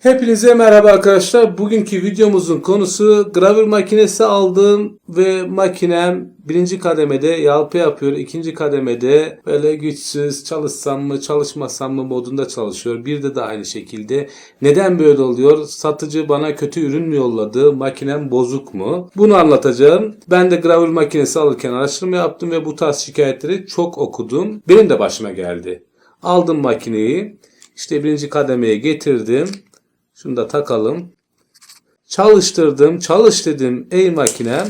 Hepinize merhaba arkadaşlar. Bugünkü videomuzun konusu gravür makinesi aldım ve makinem birinci kademede yalpa yapıyor. ikinci kademede böyle güçsüz çalışsam mı çalışmasam mı modunda çalışıyor. Bir de de aynı şekilde. Neden böyle oluyor? Satıcı bana kötü ürün mü yolladı? Makinem bozuk mu? Bunu anlatacağım. Ben de gravür makinesi alırken araştırma yaptım ve bu tarz şikayetleri çok okudum. Benim de başıma geldi. Aldım makineyi. İşte birinci kademeye getirdim. Şunu da takalım. Çalıştırdım. Çalış dedim ey makinem.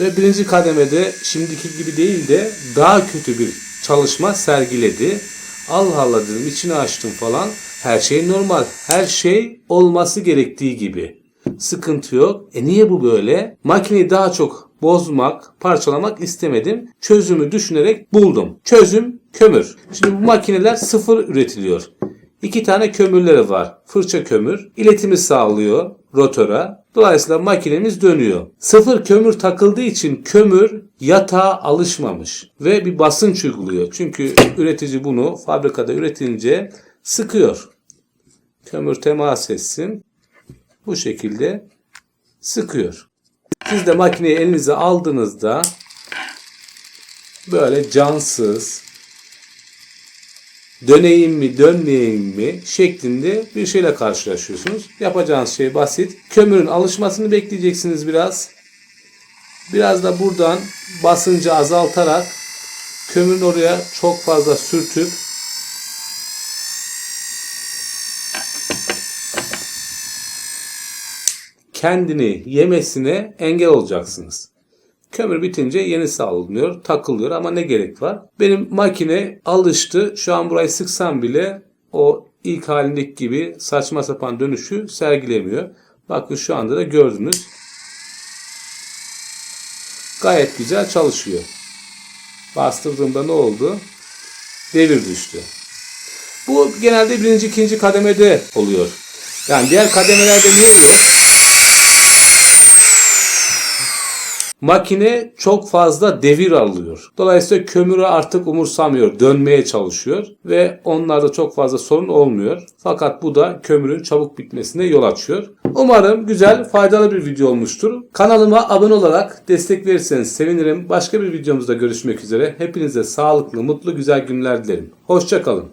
Ve birinci kademede şimdiki gibi değil de daha kötü bir çalışma sergiledi. Allah Allah dedim içini açtım falan. Her şey normal. Her şey olması gerektiği gibi. Sıkıntı yok. E niye bu böyle? Makineyi daha çok bozmak, parçalamak istemedim. Çözümü düşünerek buldum. Çözüm kömür. Şimdi bu makineler sıfır üretiliyor. İki tane kömürleri var. Fırça kömür. İletimi sağlıyor rotora. Dolayısıyla makinemiz dönüyor. Sıfır kömür takıldığı için kömür yatağa alışmamış ve bir basınç uyguluyor. Çünkü üretici bunu fabrikada üretince sıkıyor. Kömür temas etsin. Bu şekilde sıkıyor. Siz de makineyi elinize aldığınızda böyle cansız, döneyim mi dönmeyeyim mi şeklinde bir şeyle karşılaşıyorsunuz. Yapacağınız şey basit. Kömürün alışmasını bekleyeceksiniz biraz. Biraz da buradan basıncı azaltarak kömürün oraya çok fazla sürtüp kendini yemesine engel olacaksınız. Kömür bitince yenisi alınıyor, takılıyor ama ne gerek var? Benim makine alıştı. Şu an burayı sıksam bile o ilk halindeki gibi saçma sapan dönüşü sergilemiyor. Bakın şu anda da gördünüz. Gayet güzel çalışıyor. Bastırdığımda ne oldu? Devir düştü. Bu genelde birinci, ikinci kademede oluyor. Yani diğer kademelerde niye oluyor? Makine çok fazla devir alıyor. Dolayısıyla kömürü artık umursamıyor, dönmeye çalışıyor ve onlarda çok fazla sorun olmuyor. Fakat bu da kömürün çabuk bitmesine yol açıyor. Umarım güzel, faydalı bir video olmuştur. Kanalıma abone olarak destek verirseniz sevinirim. Başka bir videomuzda görüşmek üzere. Hepinize sağlıklı, mutlu, güzel günler dilerim. Hoşçakalın.